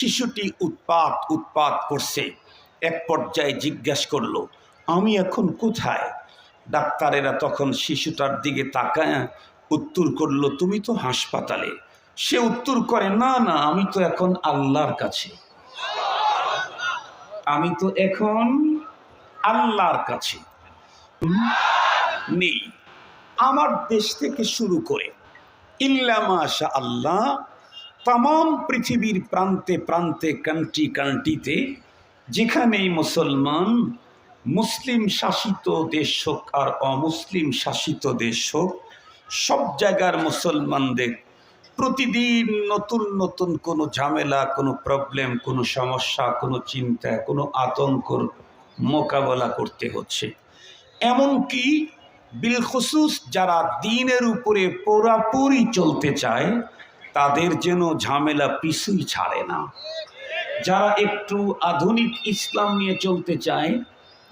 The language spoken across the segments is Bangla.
শিশুটি উৎপাত উৎপাত করছে। এক পর্যায়ে জিজ্ঞাসা করল, আমি এখন কোথায়? ডাক্তারেরা তখন শিশুটার দিকে তাকায় উত্তর করল, তুমি তো হাসপাতালে। সে উত্তর করে, না না, আমি তো এখন আল্লাহর কাছে। আমি তো এখন আল্লাহর কাছে? নেই। আমার দেশ থেকে শুরু করে ইল্লামাশা আল্লাহ তাম পৃথিবীর প্রান্তে প্রান্তে, কান্ট্রি কান্ট্রিতে যেখানেই মুসলমান মুসলিম শাসিত দেশ হোক আর অমুসলিম শাসিত দেশ হোক, সব জায়গার মুসলমানদের প্রতিদিন নতুন নতুন কোনো ঝামেলা, কোনো প্রবলেম কোনো সমস্যা, কোনো চিন্তা, কোনো আতঙ্কর মোকাবেলা করতে হচ্ছে। এমনকি বিলখসুস যারা দিনের উপরে পুরাপুরি চলতে চায় তাদের যেন ঝামেলা পিছুই ছাড়ে না। যারা একটু আধুনিক ইসলাম নিয়ে চলতে চায়,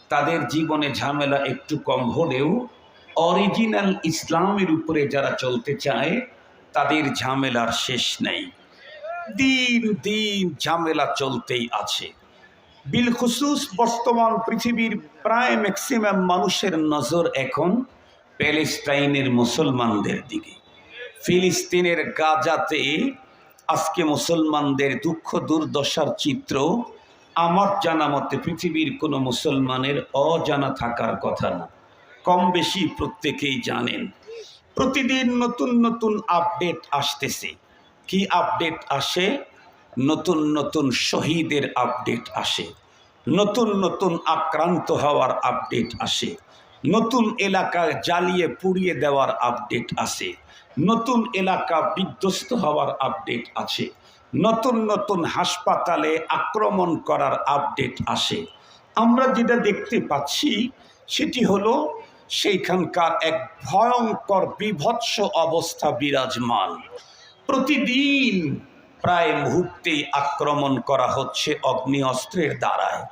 তাদের জীবনে ঝামেলা একটু কম হলেও অরিজিনাল ইসলামের উপরে যারা চলতে চায়, তাদের ঝামেলার শেষ নেই। দিন দিন ঝামেলা চলতেই আছে। বিলখুসুস বর্তমান পৃথিবীর প্রায় ম্যাক্সিমাম মানুষের নজর এখন প্যালেস্টাইনের মুসলমানদের দিকে। ফিলিস্তিনের গাজাতে আজকে মুসলমানদের দুঃখ দুর্দশার চিত্র, আমার জানা মতে পৃথিবীর কোনো মুসলমানের অজানা থাকার কথা না। কম বেশি প্রত্যেকেই জানেন, প্রতিদিন নতুন নতুন আপডেট আসতেছে। কি আপডেট আসে? নতুন নতুন শহীদের আপডেট আসে, নতুন নতুন আক্রান্ত হওয়ার আপডেট আসে। নতুন এলাকা জ্বালিয়ে পুড়িয়ে দেওয়ার আপডেট আসে নতুন এলাকা বিধ্বস্ত হওয়ার আপডেট আছে। নতুন নতুন হাসপাতালে আক্রমণ করার আপডেট আসে আমরা যেটা দেখতে পাচ্ছি, সেটি হলো সেইখানকার এক ভয়ঙ্কর বিভৎস অবস্থা বিরাজমান। প্রতিদিন প্রায় মুহূর্তেই আক্রমণ করা হচ্ছে অগ্নি অস্ত্রের দ্বারায়।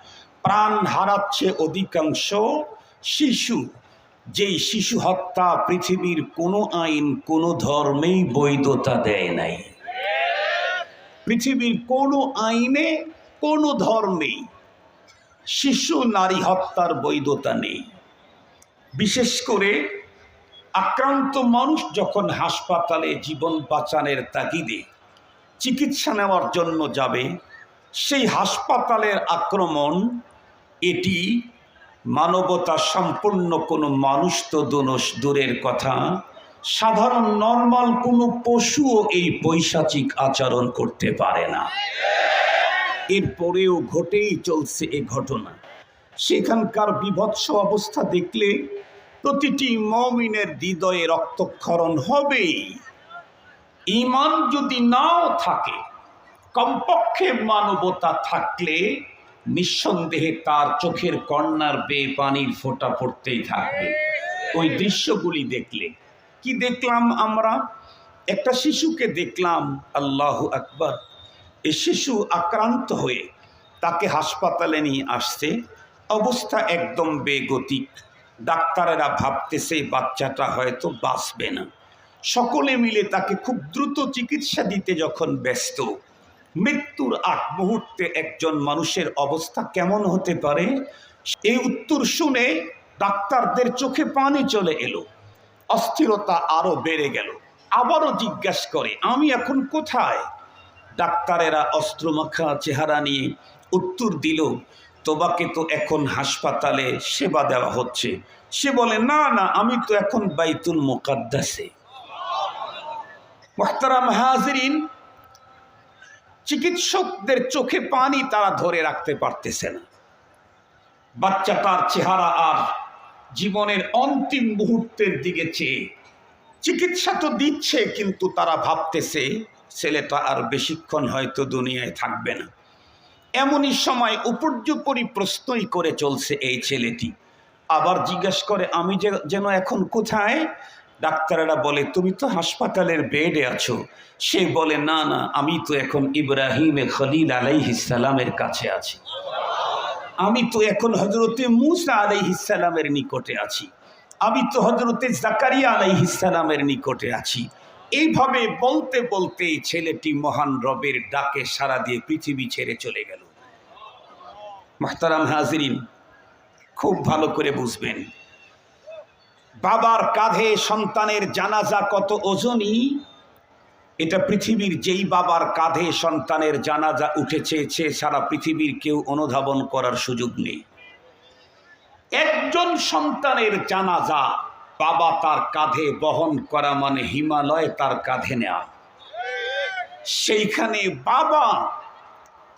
প্রাণ হারাচ্ছে অধিকাংশ শিশু, যেই শিশু হত্যা পৃথিবীর কোনো আইন, কোনো ধর্মেই বৈধতা দেয় নাই। পৃথিবীর কোনো আইনে, কোনো ধর্মেই শিশু নারী হত্যার বৈধতা নেই। বিশেষ করে আক্রান্ত মানুষ যখন হাসপাতালে জীবন বাঁচানোর তাগিদে চিকিৎসা নেওয়ার জন্য যাবে, সেই হাসপাতালের আক্রমণ, এটি মানবতা সম্পূর্ণ কোনো মানুষ তো দোনস দূরের কথা। সাধারণ, নর্মাল কোনো পশুও এই পৈশাচিক আচরণ করতে পারে না। এরপরেও ঘটেই চলছে এ ঘটনা। সেখানকার বিভৎস অবস্থা দেখলে প্রতিটি মমিনের হৃদয়ে রক্তক্ষরণ হবেই। ইমান যদি নাও থাকে, কমপক্ষে মানবতা থাকলে নিঃসন্দেহে তার চোখের কন্যার বেয়ে পানির ফোঁটা পড়তেই থাকবে। ওই দৃশ্যগুলি দেখলে। কি দেখলাম আমরা? একটা শিশুকে দেখলাম, আল্লাহ আকবর। এ শিশু আক্রান্ত হয়ে তাকে হাসপাতালে নিয়ে আসছে। অবস্থা একদম বেগতিক। ডাক্তারেরা ভাবতেছে, বাচ্চাটা হয়তো বাঁচবে না। সকলে মিলে তাকে খুব দ্রুত চিকিৎসা দিতে যখন ব্যস্ত মৃত্যুর আগ মুহূর্তে একজন মানুষের অবস্থা কেমন হতে পারে? এই উত্তর শুনে ডাক্তারদের চোখে পানি চলে এলো। অস্থিরতা আরও বেড়ে গেল। আবারও জিজ্ঞাসা করে, আমি এখন কোথায়? ডাক্তারেরা অস্ত্রমাখা চেহারা নিয়ে উত্তর দিল, তোমাকে তো এখন হাসপাতালে সেবা দেওয়া হচ্ছে। সে বলে, না না, আমি তো এখন বাইতুল মোকাদ্দাসে। মোহতারাম হাজরিন চিকিৎসকদের চোখে পানি তারা ধরে রাখতে পারতেছে না। বাচ্চাটার চেহারা আর জীবনের অন্তিম মুহূর্তের দিকে চেয়ে। চিকিৎসা তো দিচ্ছে, কিন্তু তারা ভাবতেছে, ছেলেটা আর বেশিক্ষণ হয়তো দুনিয়ায় থাকবে না। এমনই সময় উপর্যুপরি প্রশ্নই করে চলছে এই ছেলেটি। আবার জিজ্ঞেস করে, আমি যে যেন এখন কোথায়? ডাক্তারেরা বলে, তুমি তো হাসপাতালের বেডে আছো। সে বলে, না না, আমি তো এখন ইব্রাহিম খলিল আলাইহিসালামের কাছে আছি। আমি তো এখন হজরতে মুসা আলাইহিসালামের নিকটে আছি। আমি তো হজরতে জাকারিয়া আলাইহিসালামের নিকটে আছি। এইভাবে বলতে বলতে ছেলেটি মহান রবের ডাকে সারা দিয়ে পৃথিবী ছেড়ে চলে গেল। মাহতারাম হাজরিন, খুব ভালো করে বুঝবেন বাবার কাঁধে সন্তানের জানাজা কত ওজনই? এটা পৃথিবীর যেই বাবার কাঁধে সন্তানের জানাজা উঠেছে, সে সারা পৃথিবীর কেউ অনুধাবন করার সুযোগ নেই। একজন সন্তানের জানাজা বাবা তার কাঁধে বহন করা মানে হিমালয় তার কাঁধে নেওয়া সেইখানে বাবা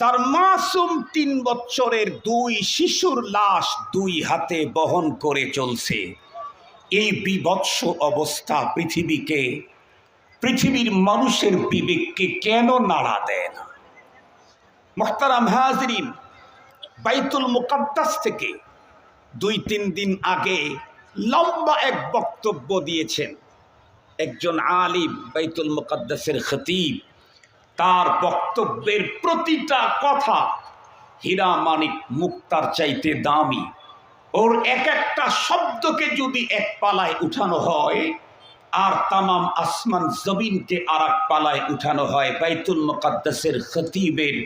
তার মাসুম তিন বছরের দুই শিশুর লাশ দুই হাতে বহন করে চলছে। এই বিভৎস অবস্থা পৃথিবীকে, পৃথিবীর মানুষের বিবেককে কেন নাড়া দেয় না? মোহতারাম হাজরিন, বাইতুল মুকাদ্দাস থেকে দুই তিন দিন আগে লম্বা এক বক্তব্য দিয়েছেন একজন আলিম বাইতুল মুকাদ্দাসের খতিব। তার বক্তব্যের প্রতিটা কথা হীরা মানিক মুক্তার চাইতে দামি। ওর এক একটা শব্দকে যদি এক পালায় উঠানো হয়, আর তামাম আসমান জমিনকে আর এক পালায় উঠানো হয়, বাইতুল মুকাদ্দাসের খতিবের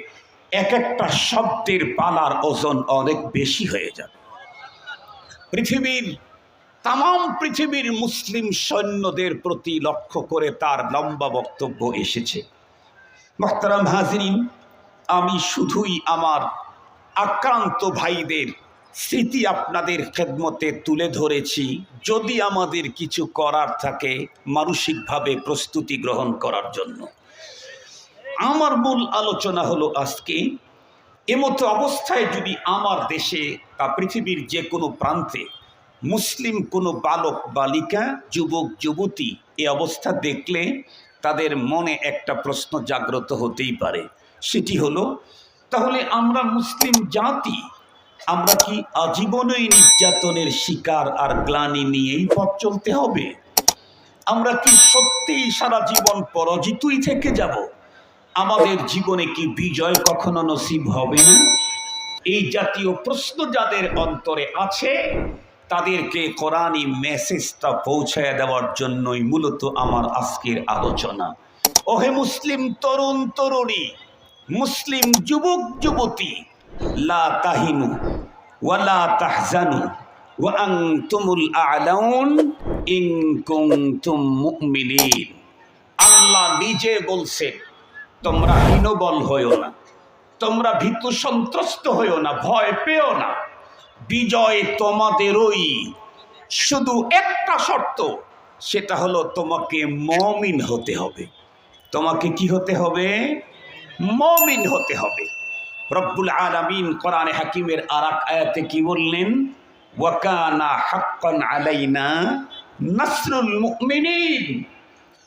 এক একটা শব্দের পালার ওজন অনেক বেশি হয়ে যাবে। পৃথিবীর তাম পৃথিবীর মুসলিম সৈন্যদের প্রতি লক্ষ্য করে তার লম্বা বক্তব্য এসেছে। মোহতারাম হাজরিন, আমি শুধুই আমার আক্রান্ত ভাইদের স্মৃতি আপনাদের খেদমতে তুলে ধরেছি। যদি আমাদের কিছু করার থাকে মানসিকভাবে প্রস্তুতি গ্রহণ করার জন্য। আমার মূল আলোচনা হলো আজকে, এমতো অবস্থায় যদি আমার দেশে বা পৃথিবীর যে কোনো প্রান্তে মুসলিম কোনো বালক, বালিকা, যুবক, যুবতী এই অবস্থা দেখলে তাদের মনে একটা প্রশ্ন জাগ্রত হতেই পারে। সেটি হলো, তাহলে আমরা মুসলিম জাতি আমরা কি আজীবনই নির্যাতনের শিকার আর গ্লানি নিয়েই পথ চলতে হবে? আমরা কি সত্যিই সারা জীবন পরাজিতই থেকে যাব? আমাদের জীবনে কি বিজয় কখনো নসিব হবে না? এই জাতীয় প্রশ্ন যাদের অন্তরে আছে, তাদেরকে কোরআনই মেসেজটা পৌঁছায় দেওয়ার জন্যই মূলত আমার আজকের আলোচনা। ওহে মুসলিম তরুণ, তরুণী, মুসলিম যুবক, যুবতী, লা তাহিনু ওয়ালা তাহজানু ওয়াংতুমুল আলাউন ইন কুনতুম মুমিনিন। আল্লাহ নিজে বলছে, তোমরা হীনবল হইও না, তোমরা ভীতু সন্ত্রস্ত হইও না, ভয় পেও না। বিজয় তোমাদেরই। শুধু একটা শর্ত, সেটা হলো তোমাকে মমিন হতে হবে। তোমাকে কি হতে হবে? মমিন হতে হবে। রব্বুল আলামিন কোরআনে হাকিমের আর এক আয়াতে কি বললেন? ওয়াকানা হাক্কান আলাইনা নাসরুল মুমিনিন।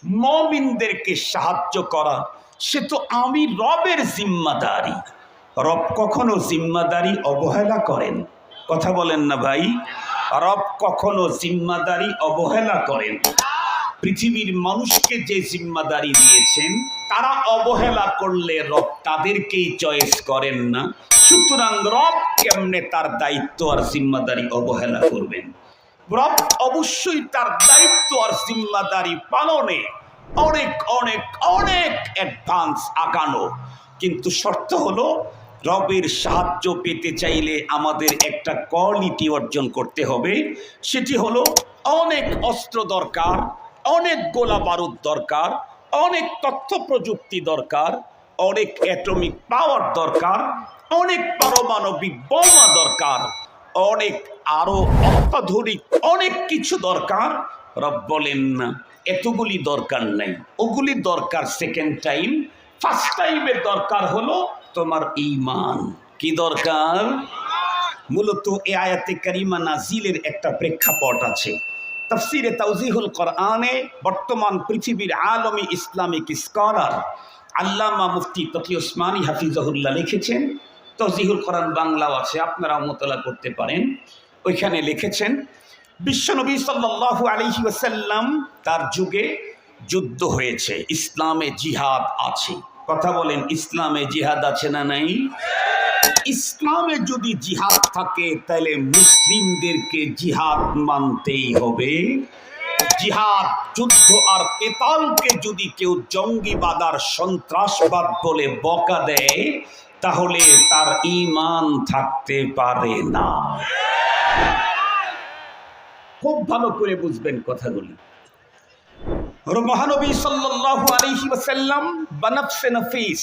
মমিনদেরকে সাহায্য করা, সে তো আমি রবের জিম্মাদারি। রব কখনো জিম্মাদারি অবহেলা করেন। কথা বলেন না ভাই। রব কখনো জিম্মাদারি অবহেলা করেন। পৃথিবীর মানুষকে যে জিম্মাদারি দিয়েছেন, তারা অবহেলা করলে রব তাদেরকেই চয়েস করেন না। সুতরাং রব কেমনে তার দায়িত্ব আর জিম্মাদারি অবহেলা করবেন? রব অবশ্যই তার দায়িত্ব আর জিম্মাদারি পালনে অনেক অনেক অনেক অ্যাডভান্স আঁকানো কিন্তু শর্ত হলো, রবের সাহায্য পেতে চাইলে আমাদের একটা কোয়ালিটি অর্জন করতে হবে। সেটি হলো, অনেক অস্ত্র দরকার, অনেক গোলা বারুদ দরকার, অনেক তথ্য প্রযুক্তি দরকার অনেক অ্যাটমিক পাওয়ার দরকার, অনেক পারমাণবিক বোমা দরকার, অনেক আরও অত্যাধুনিক অনেক কিছু দরকার। রব বলেন না এতগুলি দরকার নাই। ওগুলি দরকার সেকেন্ড টাইম ফার্স্ট টাইমের দরকার হলো তোমার ইমান। কি দরকার? মূলত এ আয়াতে কারিমা নাজিলের একটা প্রেক্ষাপট আছে। তফসিরে তাউজিহুল কোরআনে বর্তমান পৃথিবীর আলমী ইসলামিক স্কলার আল্লামা মুফতি তকি ওসমানী হাফিজাহুল্লাহ লিখেছেন, তজিহুল কোরআন বাংলাও আছে আপনারা মোতলা করতে পারেন। ওইখানে লিখেছেন বিশ্বনবী সাল্লাল্লাহু আলাইহি ওসাল্লাম তার যুগে যুদ্ধ হয়েছে, ইসলামে জিহাদ আছে। কথা বলেন, ইসলামে জিহাদ আছে না নাই? ইসলামে যদি জিহাদ থাকে, তাহলে মুসলিমদেরকে জিহাদ মানতেই হবে। জিহাদ, যুদ্ধ আর কেতালকে যদি কেউ জঙ্গিবাদ আর সন্ত্রাসবাদ বলে বকা দেয়, তাহলে তার ইমান থাকতে পারে না। খুব ভালো করে বুঝবেন কথাগুলি। মহানবী সাল্লাল্লাহু আলাইহি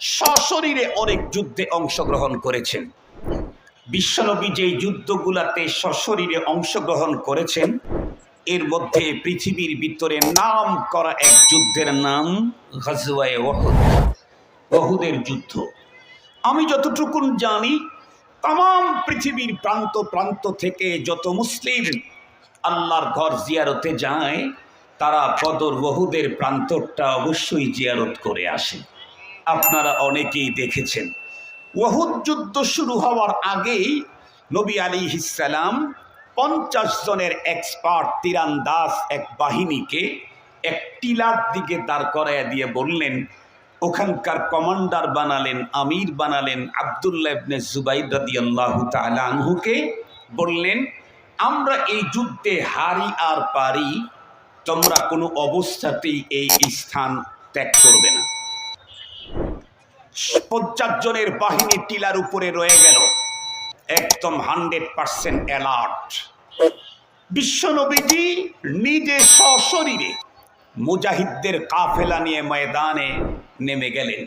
সশরীরে অনেক যুদ্ধে অংশগ্রহণ করেছেন। বিশ্বনবী যেই যুদ্ধগুলাতে সশরীরে অংশগ্রহণ করেছেন এর মধ্যে পৃথিবীর ভিতরে নাম করা এক যুদ্ধের নাম ওহুদের যুদ্ধ। আমি যতটুকুন জানি তাম পৃথিবীর প্রান্ত প্রান্ত থেকে যত মুসলিম আল্লাহর ঘর জিয়ারতে যায়, তারা বদর বহুদের প্রান্তরটা অবশ্যই জিয়ারত করে আসে। আপনারা অনেকেই দেখেছেন। ওহুদ যুদ্ধ শুরু হওয়ার আগেই নবী আলী ইসালাম পঞ্চাশ জনের এক্সপার্ট তীরান্দাজ এক বাহিনীকে এক টিলার দিকে দাঁড় করাইয়া দিয়ে বললেন, ওখানকার কমান্ডার বানালেন, আমির বানালেন আবদুল্লাহ ইবনে জুবাইর রাদিয়াল্লাহু বললেন, আমরা এই যুদ্ধে হারি আর পারি, তোমরা কোনো অবস্থাতেই এই স্থান ত্যাগ করবে না। পঞ্চাশ জনের বাহিনী টিলার উপরে রয়ে গেল। একদম হান্ড্রেড পার্সেন্ট অ্যালার্ট। বিশ্বনবীজি নিজে সশরীরে মুজাহিদদের কাফেলা নিয়ে ময়দানে নেমে গেলেন।